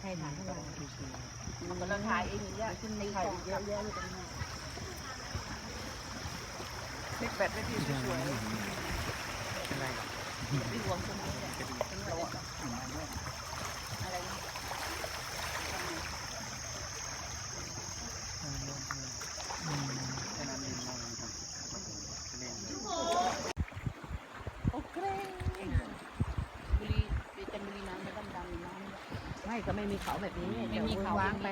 ใครถ่ายให้เรามันเราถ่ายเองอย่างเงี้ยคุณในกล่องเยอะแยะเลยตรงนี้เล็กแบตไม่พี่สวยอะไรหรอๆพี่รวมตรงนี้แหละตรงนี้แหละอะไรนะ แค่นั้นเองมองครับเล่น โอเคบุรีเป็นจันทบุรีน้ำไม่ดำดำน้ำไม่ก็ไม่มีเขาแบบนี้ไม่มีเขาวางไป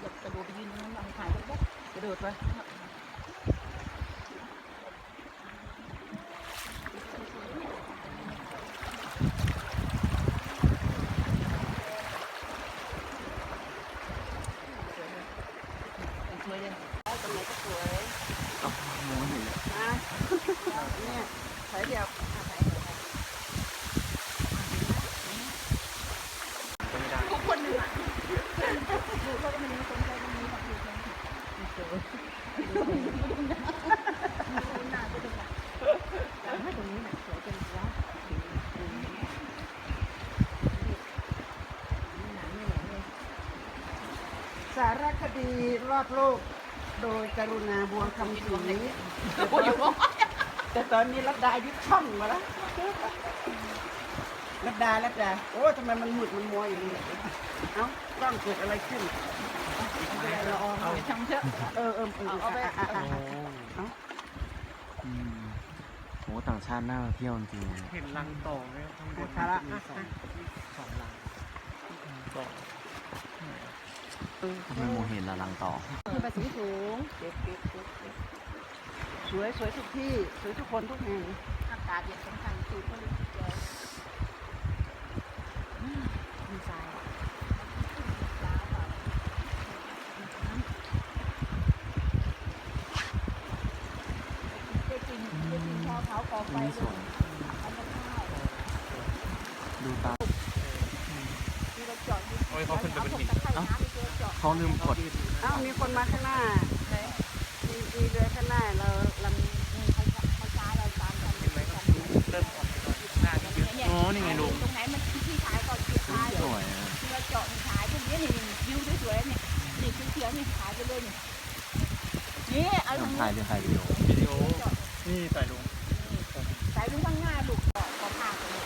อยากกระโดดไปยืนตรงนั้นลองถ่ายรูปได้กระโดดไป สวยเลยตรงไหนก็สวย ก็มองไม่เห็นเลย นะเนี่ยสวยเดียว ก็ไม่ได้ ทุกคนหนึ่งอะดูเขาก็ไม่ได้สนใจตรงนี้แบบอยู่ตรงนี้หน้าก็ตรงนั้น แต่ถ้าตรงนี้น่ะสวยเป็นว้าวหนังไม่แหลมเลย สารคดีร อบโลก โดยกรุณาบวงคำศรีโอ้แต่ตอนนี้รัดดายึดช่องมาแล้วรัดดารัดดาโอ้ทำไมมันหมุดมันมัวอย่างนี้เอ้ากล้องเกิดอะไรขึ้นเป็นไรเราเอาเอาไปทำเถอะเออเออเอาไปอะอะอะโอ้โหต่างชาติน่าเที่ยวจริงเห็นรังต่อไหมข้างบนภาระมีสองสองรังต่อ ทำไมโมเห็นละลังต่อคือภาษีสูงเก็บเก็บเก็บเก็บสวยสวยทุกที่สวยทุกคนทุกแห่งอากาศเย็นสำคัญสูตรก็เลยเจอดีไซน์ได้กินได้กินข้าวเผากองไฟนี่สเลยยทำกับข้าวดูตา อยู่โอ้ยเขาขึ้นไปเป็นหินเอาตะไคร่น้ำไปเจอเจาะเขาลืมกดเอ้ามีคนมาข้างหน้าเลยมีมีเรือข้างหน้าเราลำนี่เขาเขาช้าเราตามกันเห็นไหมครับเริ่มอ่อนไปหน่อยหน้านี่เยอะเนี่ยอ๋อนี่ไงลุงตรงไหนมันที่ท้ายก่อนที่ท้ายสวยอะที่เราเจาะที่ท้ายพวกนี้นี่วิวสวยๆเนี่ยนี่เขียวๆนี่ท้ายไปเลยนี่นี่เอาทางถ่ายนี้หรือถ่ายวิดีโอวิดีโอนี่ใส่ลงสายดูข้างหน้าลูกเจาะก็พาไปเลย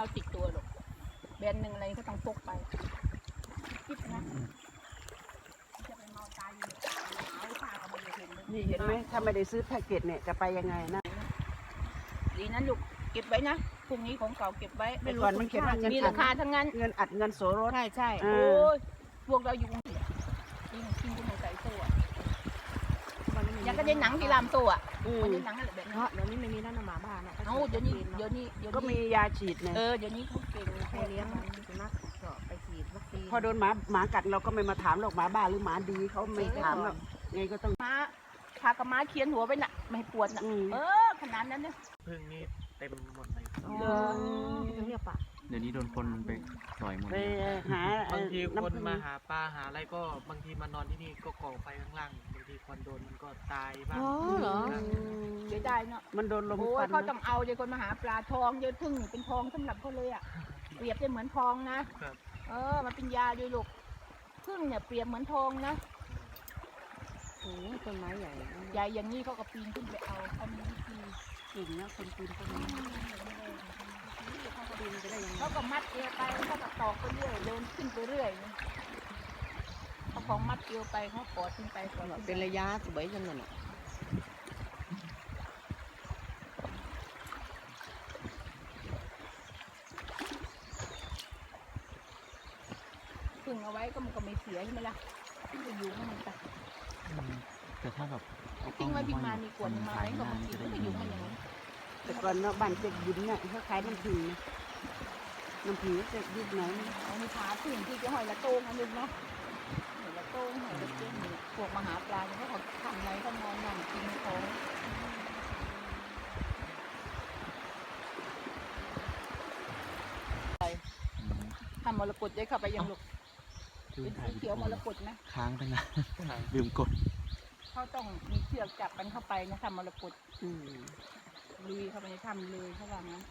ต้องมีเราติดตัวหรอกแบรนด์หนึ่งอะไรก็ต้องพกไปคิดนะจะไปเมาตายอยู่ในป่าหนาวผ้าก็ไม่ได้เห็นเลยนี่เห็นไหมถ้าไม่ได้ซื้อแพ็กเกจเนี่ยจะไปยังไงนะดีนั้นลูกเก็บไว้นะพรุ่งนี้ของเก่าเก็บไว้แต่ก่อนมันเขียนว่าเงินมีอัราดคาทั้งนั้นเงินอัดเงินโสรถ ใช่ใช่เอโอ้อยพวกเราอยู่จริงจริงก็ไม่ใส่ตัว มันไม่มี อยา กก็ได้หนังที่ลามตัวอะอืมมันได้หนังอะไรแบบนี้เนาะเดี๋ยวนี้ไม่มีนั่นนะหมาบ้านอะเอ้าเดี๋ยวนี้เดี๋ยวนี้เดี๋ยวก็มีนี้ยาฉีดเนี่ยเออเดี๋ยวนี้เขาเก่งให้เลี้ยงมันสุนัขก็ไปฉีดวัคซีนพอโดนหมาหมากัดเราก็ไม่มาถามหรอกหมาบ้าหรือหมาดีเขาไม่ถามหรอกไงก็ต้องม้าพากระม้าเคียนหัวไปน่ะไม่ให้ปวดน่ะอืมเออขนาดนั้นเนี่ยพึ่งนี่เต็มหมดเลย อ๋อถึง เรียกปะเดี๋ยวนี้โดนคนไปต่อยหมดไปเลยหาเอ่บางอทีน้ำคนผึ้งมาหาปลาหาอะไรก็บางทีมานอนที่นี่ก็ก่อไฟข้างล่างบางทีควันโดนมันก็ตายบ้างอ๋อเหรออืมเสียดายเนาะมันโดนลมโอ้คยวันเขาต้องเอาเดี๋ยวคนมาหาปลาทองเดี๋ยวพึ่งนี่เป็นทองสำหรับเขาเลยอะเปรียบได้เหมือนทองนะ ครับเออ มันเป็นยาด้วยลูกพึ่งเนี่ยเปรียบเหมือนทองนะโอ้โหต้นไม้ใหญ่ใหญ่อย่างนี้เขาก็ปีนขึ้นไปเอาเขามีวิธีจริงนะคนปีนต้นไม้ ปีนจะได้ยังไงเขาก็มัดเอวไปเขาก็ตอกไปเรื่อยเดินขึ้นไปเรื่อยเขาของมัดเอวไปเขากอดขึ้นไปกอดขึ้นไปเป็นระยะสวยจังเลยพึ่งเอาไว้ก็มันก็ไม่เสียใช่ไหมล่ะมันก็อยู่ของมันไปแต่ถ้าแบบเอาทิ้งไว้ทิ้งมามีขวดคนมาถ่ายไว้ก็งาบานงทีจะก็ได้อยิยู่นมันอย่างนั้นแต่ก่อนเนาะบ้านเจ็กยินเนี่ยเขาขายน้ำผึ้งนะ น้ำผึ้งเจ็กยุคไหนเอาในขาพึ่งที่จะหอยละโตงอันนึงเนาะหอยละโต้งหอยละเจ้งเนี่ยพวกมหาปลาเนี่ยเขาทำอะไรเขามองนั่งกินของทำมรกตได้เข้าไปยังลูกเป็นสีเขียวมรกตนะค้างไปนะลืมกดเขาต้องมีเชือกจับกันเข้าไปนะทำมรกตลุยเข้าไปในถ้ำเลยเขาว่างั้น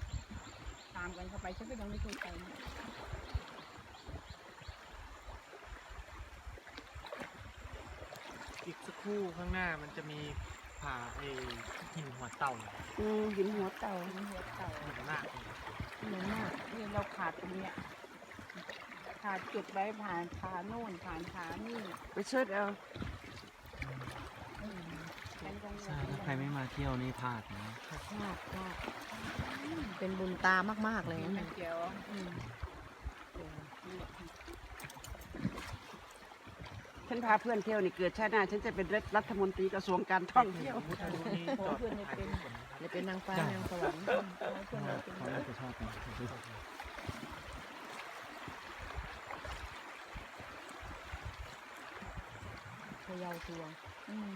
ตามกันเข้าไปฉันก็ยังไม่เคยไปอีกสักครู่ข้างหน้ามันจะมีผาไอหินหัวเต่าอืมหินหัวเต่าเป็นหัวเต่าเหมือนมากเหมือนมากนี่เราขาดตรงเนี้ยขาดจุดไว้ผ่านขาโน่นผ่านขานี่ไปเชิดเอา ใช่ถ้าใครไม่มาเที่ยวนี่พลาดนะพลาดพลาดเป็นบุญตามากๆเลยมันนะเกี่ยวอืมฉันพาเพื่อนเที่ยวนี่เกิดชาติหน้าฉันจะเป็นรัฐมนตรีกระทรวงการท่องเที่ยวพุทธรูปนี้จอดถ่ายรูปก่อนนะครับเลยเป็นนางฟ้านางสวรรค์เอาเพื่อนเราเป็นเขาน่าจะชอบกันพะเยาทัวร์อืม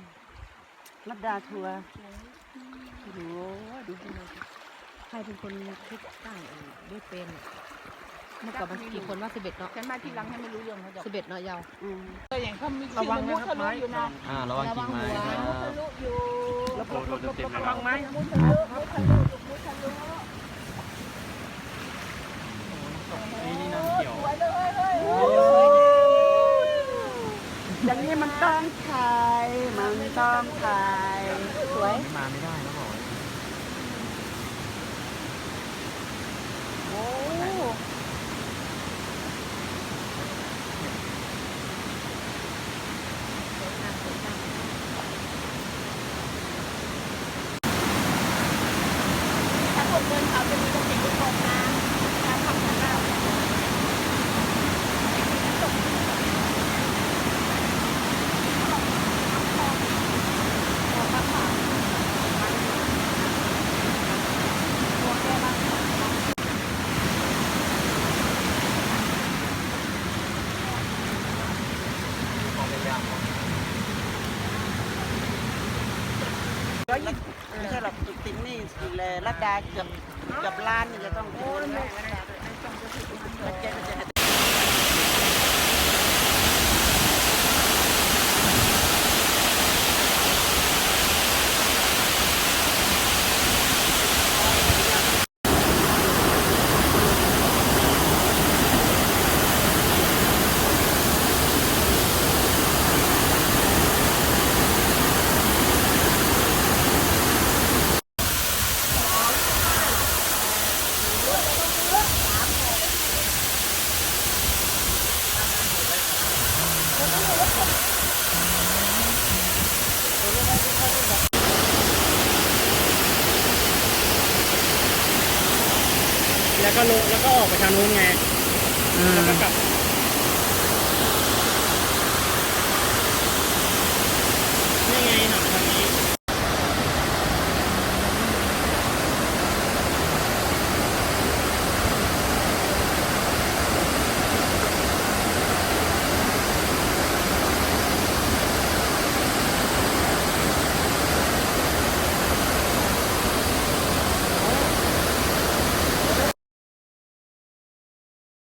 รัดดาทัวร์โอ้โหดูที่มันใครเป็นคนคิดตั้งเองด้วยเป็นเมื่อก่อนมันกี่คนว่าสิบเอ็ดเนาะฉันมาทีหลังให้ไม่รู้เรื่องเขาดอกสิบเอ็ดเนาะเยาอืมแต่อย่างเขามีระวังนะทะลุอยู่นะอ่าระวังกิ่งไม้คมุรับทะลุอยู่แล้วก็รถเต็มเลยระวังไหมมุทะลุมุทะลุมุทะลุนี่นี่น้ำเขียวสวยเลยเฮ้ยโอ้อย่างนี้มันต้องถ่ายมันต้องถ่ายส วยไม่มาไม่ได้นะบอกไว้ โอ้ สวยงามสวยงาม ถ้าคนเดินเขาจะมีกระติกทุกคนนะทางฝั่งนั้นเรา ร้อยยี่สิบไม่ใช่หรอกติดนี่สิแลรัดดาเกือบเกือบล้านนี่จะต้องถึงแล้วมันจะมันจะ ก็ลงแล้วก็ออกไปทางนู้นไงแล้วก็กลับ